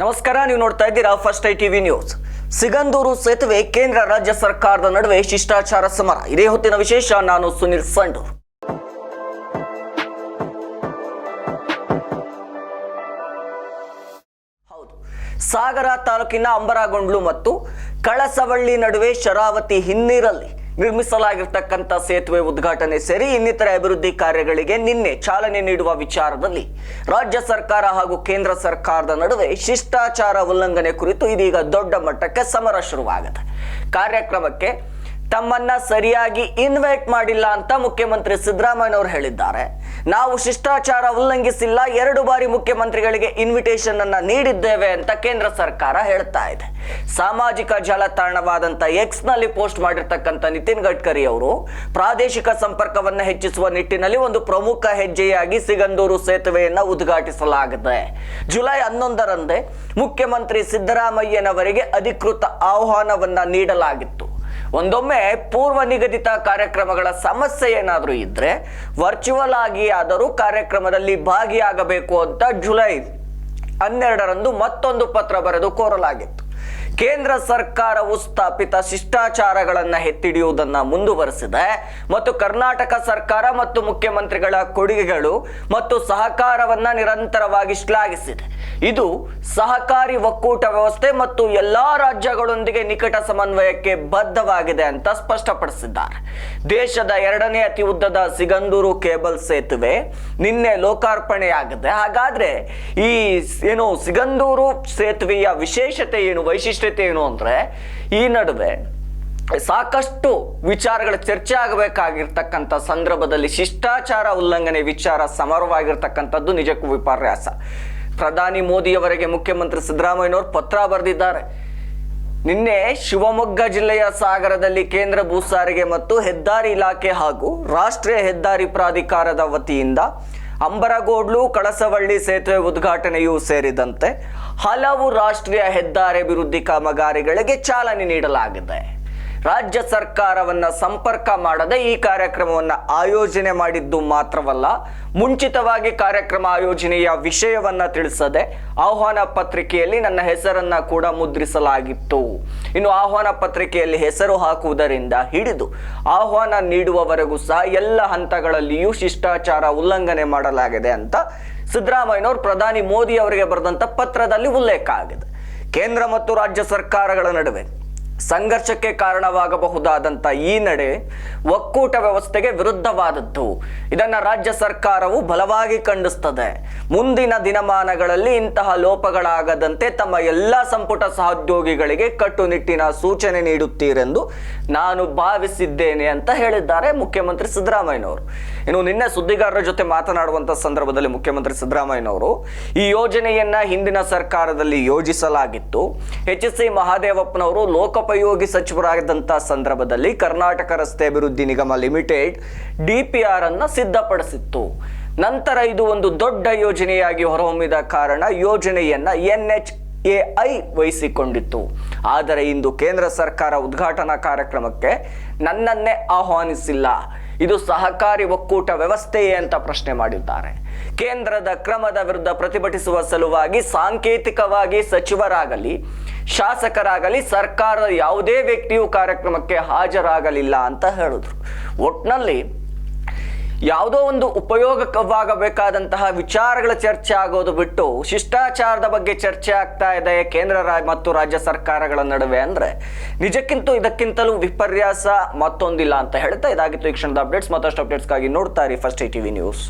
ನಮಸ್ಕಾರ, ನೀವು ನೋಡ್ತಾ ಇದ್ದೀರಾ first I TV news. Sigandur ಸೇತುವೆ ಕೇಂದ್ರ ರಾಜ್ಯ ಸರ್ಕಾರದ ನಡುವೆ ಶಿಷ್ಟಾಚಾರ ಸಮರ. ಇದೇ ಹೊತ್ತಿನ ವಿಶೇಷ, ನಾನು ಸುನಿಲ್ ಸಂಡೂರ್. ಹೌದು. ಸಾಗರ ತಾಲೂಕಿನ ಅಂಬರಗೊಂಡ್ಲು ಮತ್ತು ಕಳಸವಳ್ಳಿ ನಡುವೆ ಶರಾವತಿ ಹಿನ್ನೀರಲ್ಲಿ ನಿರ್ಮಿಸಲಾಗಿರ್ತಕ್ಕಂಥ ಸೇತುವೆ ಉದ್ಘಾಟನೆ ಸೇರಿ ಇನ್ನಿತರ ಅಭಿವೃದ್ಧಿ ಕಾರ್ಯಗಳಿಗೆ ನಿನ್ನೆ ಚಾಲನೆ ನೀಡುವ ವಿಚಾರದಲ್ಲಿ ರಾಜ್ಯ ಸರ್ಕಾರ ಹಾಗೂ ಕೇಂದ್ರ ಸರ್ಕಾರದ ನಡುವೆ ಶಿಷ್ಟಾಚಾರ ಉಲ್ಲಂಘನೆ ಕುರಿತು ಇದೀಗ ದೊಡ್ಡ ಮಟ್ಟಕ್ಕೆ ಸಮರ ಶುರುವಾಗಿದೆ. ಕಾರ್ಯಕ್ರಮಕ್ಕೆ ತಮ್ಮನ್ನ ಸರಿಯಾಗಿ ಇನ್ವೈಟ್ ಮಾಡಿಲ್ಲ ಅಂತ ಮುಖ್ಯಮಂತ್ರಿ ಸಿದ್ದರಾಮಯ್ಯನವರು ಹೇಳಿದ್ದಾರೆ. ನಾವು ಶಿಷ್ಟಾಚಾರ ಉಲ್ಲಂಘಿಸಿಲ್ಲ, ಎರಡು ಬಾರಿ ಮುಖ್ಯಮಂತ್ರಿಗಳಿಗೆ ಇನ್ವಿಟೇಷನ್ ಅನ್ನ ನೀಡಿದ್ದೇವೆ ಅಂತ ಕೇಂದ್ರ ಸರ್ಕಾರ ಹೇಳ್ತಾ ಇದೆ. ಸಾಮಾಜಿಕ ಜಾಲತಾಣವಾದಂತ ಎಕ್ಸ್ನಲ್ಲಿ ಪೋಸ್ಟ್ ಮಾಡಿರ್ತಕ್ಕಂಥ ನಿತಿನ್ ಗಡ್ಕರಿ ಅವರು ಪ್ರಾದೇಶಿಕ ಸಂಪರ್ಕವನ್ನ ಹೆಚ್ಚಿಸುವ ನಿಟ್ಟಿನಲ್ಲಿ ಒಂದು ಪ್ರಮುಖ ಹೆಜ್ಜೆಯಾಗಿ ಸಿಗಂದೂರು ಸೇತುವೆಯನ್ನ ಉದ್ಘಾಟಿಸಲಾಗಿದೆ. ಜುಲೈ ಹನ್ನೊಂದರಂದೇ ಮುಖ್ಯಮಂತ್ರಿ ಸಿದ್ದರಾಮಯ್ಯನವರಿಗೆ ಅಧಿಕೃತ ಆಹ್ವಾನವನ್ನ ನೀಡಲಾಗಿತ್ತು. ಒಂದೊಮ್ಮೆ ಪೂರ್ವ ನಿಗದಿತ ಕಾರ್ಯಕ್ರಮಗಳ ಸಮಸ್ಯೆ ಏನಾದರೂ ಇದ್ರೆ ವರ್ಚುವಲ್ ಆಗಿ ಆದರೂ ಕಾರ್ಯಕ್ರಮದಲ್ಲಿ ಭಾಗಿಯಾಗಬೇಕು ಅಂತ ಜುಲೈ ಹನ್ನೆರಡರಂದು ಮತ್ತೊಂದು ಪತ್ರ ಬರೆದು ಕೋರಲಾಗಿತ್ತು. ಕೇಂದ್ರ ಸರ್ಕಾರವು ಸ್ಥಾಪಿತ ಶಿಷ್ಟಾಚಾರಗಳನ್ನು ಎತ್ತಿಡಿಯುವುದನ್ನ ಮುಂದುವರೆಸಿದೆ. ಮತ್ತು ಕರ್ನಾಟಕ ಸರ್ಕಾರ ಮತ್ತು ಮುಖ್ಯಮಂತ್ರಿಗಳ ಕೊಡುಗೆಗಳು ಮತ್ತು ಸಹಕಾರವನ್ನ ನಿರಂತರವಾಗಿ ಶ್ಲಾಘಿಸಿದೆ. ಇದು ಸಹಕಾರಿ ಒಕ್ಕೂಟ ವ್ಯವಸ್ಥೆ ಮತ್ತು ಎಲ್ಲಾ ರಾಜ್ಯಗಳೊಂದಿಗೆ ನಿಕಟ ಸಮನ್ವಯಕ್ಕೆ ಬದ್ಧವಾಗಿದೆ ಅಂತ ಸ್ಪಷ್ಟಪಡಿಸಿದ್ದಾರೆ. ದೇಶದ ಎರಡನೇ ಅತಿ ಉದ್ದದ ಸಿಗಂದೂರು ಕೇಬಲ್ ಸೇತುವೆ ನಿನ್ನೆ ಲೋಕಾರ್ಪಣೆಯಾಗಿದೆ. ಹಾಗಾದ್ರೆ ಈ ಏನು ಸಿಗಂದೂರು ಸೇತುವೆಯ ವಿಶೇಷತೆ ಏನು ವೈಶಿಷ್ಟ್ಯತೆ ಏನು ಅಂದ್ರೆ, ಈ ನಡುವೆ ಸಾಕಷ್ಟು ವಿಚಾರಗಳ ಚರ್ಚೆ ಆಗಬೇಕಾಗಿರ್ತಕ್ಕಂಥ ಸಂದರ್ಭದಲ್ಲಿ ಶಿಷ್ಟಾಚಾರ ಉಲ್ಲಂಘನೆ ವಿಚಾರ ಸಮರವಾಗಿರ್ತಕ್ಕಂಥದ್ದು ನಿಜಕ್ಕೂ ವಿಪರ್ಯಾಸ. ಪ್ರಧಾನಿ ಮೋದಿಯವರಿಗೆ ಮುಖ್ಯಮಂತ್ರಿ ಸಿದ್ದರಾಮಯ್ಯನವರು ಪತ್ರ ಬರೆದಿದ್ದಾರೆ. ನಿನ್ನೆ ಶಿವಮೊಗ್ಗ ಜಿಲ್ಲೆಯ ಸಾಗರದಲ್ಲಿ ಕೇಂದ್ರ ಭೂ ಸಾರಿಗೆ ಮತ್ತು ಹೆದ್ದಾರಿ ಇಲಾಖೆ ಹಾಗೂ ರಾಷ್ಟ್ರೀಯ ಹೆದ್ದಾರಿ ಪ್ರಾಧಿಕಾರದ ವತಿಯಿಂದ ಅಂಬರಗೋಡ್ಲು ಕಳಸವಳ್ಳಿ ಸೇತುವೆ ಉದ್ಘಾಟನೆಯೂ ಸೇರಿದಂತೆ ಹಲವು ರಾಷ್ಟ್ರೀಯ ಹೆದ್ದಾರಿ ಅಭಿವೃದ್ಧಿ ಕಾಮಗಾರಿಗಳಿಗೆ ಚಾಲನೆ ನೀಡಲಾಗಿದೆ. ರಾಜ್ಯ ಸರ್ಕಾರವನ್ನ ಸಂಪರ್ಕ ಮಾಡದೆ ಈ ಕಾರ್ಯಕ್ರಮವನ್ನ ಆಯೋಜನೆ ಮಾಡಿದ್ದು ಮಾತ್ರವಲ್ಲ, ಮುಂಚಿತವಾಗಿ ಕಾರ್ಯಕ್ರಮ ಆಯೋಜನೆಯ ವಿಷಯವನ್ನ ತಿಳಿಸದೆ ಆಹ್ವಾನ ಪತ್ರಿಕೆಯಲ್ಲಿ ನನ್ನ ಹೆಸರನ್ನ ಕೂಡ ಮುದ್ರಿಸಲಾಗಿತ್ತು. ಇನ್ನು ಆಹ್ವಾನ ಪತ್ರಿಕೆಯಲ್ಲಿ ಹೆಸರು ಹಾಕುವುದರಿಂದ ಹಿಡಿದು ಆಹ್ವಾನ ನೀಡುವವರೆಗೂ ಸಹ ಎಲ್ಲ ಹಂತಗಳಲ್ಲಿಯೂ ಶಿಷ್ಟಾಚಾರ ಉಲ್ಲಂಘನೆ ಮಾಡಲಾಗಿದೆ ಅಂತ ಸಿದ್ದರಾಮಯ್ಯನವರು ಪ್ರಧಾನಿ ಮೋದಿ ಅವರಿಗೆ ಬರೆದಂತ ಪತ್ರದಲ್ಲಿ ಉಲ್ಲೇಖ ಆಗಿದೆ. ಕೇಂದ್ರ ಮತ್ತು ರಾಜ್ಯ ಸರ್ಕಾರಗಳ ನಡುವೆ ಸಂಘರ್ಷಕ್ಕೆ ಕಾರಣವಾಗಬಹುದಾದಂಥ ಈ ನಡೆ ಒಕ್ಕೂಟ ವ್ಯವಸ್ಥೆಗೆ ವಿರುದ್ಧವಾದದ್ದು. ಇದನ್ನು ರಾಜ್ಯ ಸರ್ಕಾರವು ಬಲವಾಗಿ ಖಂಡಿಸ್ತದೆ. ಮುಂದಿನ ದಿನಮಾನಗಳಲ್ಲಿ ಇಂತಹ ಲೋಪಗಳಾಗದಂತೆ ತಮ್ಮ ಎಲ್ಲ ಸಂಪುಟ ಸಹೋದ್ಯೋಗಿಗಳಿಗೆ ಕಟ್ಟುನಿಟ್ಟಿನ ಸೂಚನೆ ನೀಡುತ್ತೀರೆಂದು ನಾನು ಭಾವಿಸಿದ್ದೇನೆ ಅಂತ ಹೇಳಿದ್ದಾರೆ ಮುಖ್ಯಮಂತ್ರಿ ಸಿದ್ದರಾಮಯ್ಯನವರು. ಇನ್ನು ನಿನ್ನೆ ಸುದ್ದಿಗಾರರ ಜೊತೆ ಮಾತನಾಡುವಂತ ಸಂದರ್ಭದಲ್ಲಿ ಮುಖ್ಯಮಂತ್ರಿ ಸಿದ್ದರಾಮಯ್ಯನವರು ಈ ಯೋಜನೆಯನ್ನ ಹಿಂದಿನ ಸರ್ಕಾರದಲ್ಲಿ ಯೋಜಿಸಲಾಗಿತ್ತು. ಎಚ್ ಎಸ್ ಸಿ ಮಹಾದೇವಪ್ಪನವರು ಲೋಕೋಪಯೋಗಿ ಸಚಿವರಾದಂಥ ಸಂದರ್ಭದಲ್ಲಿ ಕರ್ನಾಟಕ ರಸ್ತೆ ಅಭಿವೃದ್ಧಿ ನಿಗಮ ಲಿಮಿಟೆಡ್ ಡಿ ಪಿ ಆರ್ ಅನ್ನು ಸಿದ್ಧಪಡಿಸಿತ್ತು. ನಂತರ ಇದು ಒಂದು ದೊಡ್ಡ ಯೋಜನೆಯಾಗಿ ಹೊರಹೊಮ್ಮಿದ ಕಾರಣ ಯೋಜನೆಯನ್ನ ಎನ್ ಎಚ್ ಎ ಐ ವಹಿಸಿಕೊಂಡಿತ್ತು. ಆದರೆ ಇಂದು ಕೇಂದ್ರ ಸರ್ಕಾರ ಉದ್ಘಾಟನಾ ಕಾರ್ಯಕ್ರಮಕ್ಕೆ ನನ್ನನ್ನೇ ಆಹ್ವಾನಿಸಿಲ್ಲ. ಇದು ಸಹಕಾರಿ ಒಕ್ಕೂಟ ವ್ಯವಸ್ಥೆಯೇ ಅಂತ ಪ್ರಶ್ನೆ ಮಾಡಿದ್ದಾರೆ. ಕೇಂದ್ರದ ಕ್ರಮದ ವಿರುದ್ಧ ಪ್ರತಿಭಟಿಸುವ ಸಲುವಾಗಿ ಸಾಂಕೇತಿಕವಾಗಿ ಸಚಿವರಾಗಲಿ, ಶಾಸಕರಾಗಲಿ ಸರ್ಕಾರದ ಯಾವುದೇ ವ್ಯಕ್ತಿಯು ಕಾರ್ಯಕ್ರಮಕ್ಕೆ ಹಾಜರಾಗಲಿಲ್ಲ ಅಂತ ಹೇಳಿದ್ರು. ಒಟ್ನಲ್ಲಿ ಯಾವುದೋ ಒಂದು ಉಪಯೋಗವಾಗಬೇಕಾದಂತಹ ವಿಚಾರಗಳ ಚರ್ಚೆ ಆಗೋದು ಬಿಟ್ಟು ಶಿಷ್ಟಾಚಾರದ ಬಗ್ಗೆ ಚರ್ಚೆ ಆಗ್ತಾ ಇದೆ ಕೇಂದ್ರ ಮತ್ತು ರಾಜ್ಯ ಸರ್ಕಾರಗಳ ನಡುವೆ ಅಂದರೆ ನಿಜಕ್ಕಿಂತೂ ಇದಕ್ಕಿಂತಲೂ ವಿಪರ್ಯಾಸ ಮತ್ತೊಂದಿಲ್ಲ ಅಂತ ಹೇಳ್ತಾ ಇದಾಗಿತ್ತು ಈ ಕ್ಷಣದ ಅಪ್ಡೇಟ್ಸ್. ಮತ್ತಷ್ಟು ಅಪ್ಡೇಟ್ಸ್ಗಾಗಿ ನೋಡ್ತಾ ಇರಿ ಫಸ್ಟ್ ಟಿ ವಿ ನ್ಯೂಸ್.